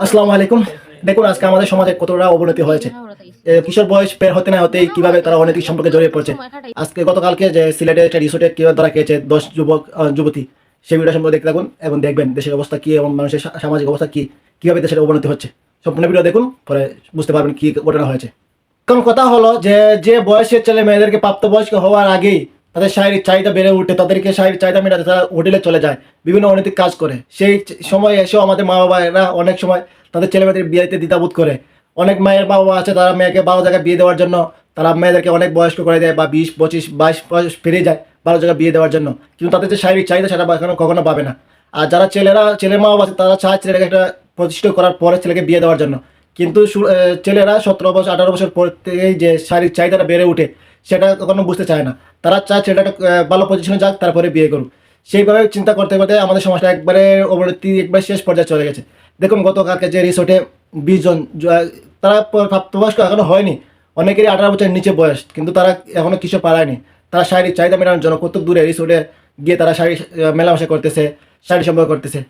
আসসালামু আলাইকুম। দেখুন, আজকে আমাদের সমাজে কতটা অবনতি হয়েছে। কিশোর বয়স পের হতে না কীভাবে তারা অনৈতিক সম্পর্কে জড়িয়ে পড়ছে। আজকে গতকালকে যে সিলেটে একটা রিসোর্টে কীভাবে ধরা খেয়েছে, দশ যুবক যুবতী, সেই ভিডিও সম্পর্কে দেখতে থাকুন এবং দেখবেন দেশের অবস্থা কি এবং মানুষের সামাজিক অবস্থা কি, কীভাবে দেশের অবনতি হচ্ছে। সম্পূর্ণ ভিডিও দেখুন, পরে বুঝতে পারবেন কি ঘটনা হয়েছে। কারণ কথা হলো যে যে বয়সের ছেলে মেয়েদেরকে প্রাপ্তবয়স্ক হওয়ার আগেই তাদের শারীরিক চাহিদা বেড়ে উঠে, তাদেরকে শারীরিক চাহিদা মেটাতে তারা হোটেলে চলে যায়, বিভিন্ন অনৈতিক কাজ করে। সেই সময় এসেও আমাদের মা বাবারা অনেক সময় তাদের ছেলে মেয়েদের বিয়েতে দ্বিধাবোধ করে। অনেক মায়ের বাবা আছে, তারা মেয়েকে বারো জায়গায় বিয়ে দেওয়ার জন্য তারা মেয়েদেরকে অনেক বয়স্ক করে দেয় বা বিশ, পঁচিশ, বাইশ বয়স পেরিয়ে যায় বারো জায়গায় বিয়ে দেওয়ার জন্য। কিন্তু তাদের যে শারীরিক চাহিদা সেটা কখনো কখনো পাবে না। আর যারা ছেলেরা, ছেলের মা বাবা আছে, তারা চায় ছেলেটাকে একটা প্রতিষ্ঠিত করার পরে ছেলেকে বিয়ে দেওয়ার জন্য। কিন্তু ছেলেরা সতেরো বছর, আঠারো বছর পর থেকেই যে শারীরিক চাহিদাটা বেড়ে ওঠে সেটা কখনো বুঝতে চায় না। তারা চায় ছেলেটা ভালো পজিশনে যাক তারপরে বিয়ে করুক। সেইভাবে চিন্তা করতে করতে আমাদের সমাজটা একবারে অবনতি একবার শেষ পর্যায়ে চলে গেছে। দেখুন গতকালকে যে রিসোর্টে বিশ জন তারা প্রাপ্তবয়স্ক এখনও হয়নি। অনেকেরই আঠারো বছরের নিচে বয়স কিন্তু তারা এখনও কিছু পারায়নি। তারা শারীরিক চাহিদা মেটানোর জন্য কত দূরে রিসোর্টে গিয়ে তারা আহ, মেলামেশা করতেছে শারীরিক সম্পর্ক করতেছে।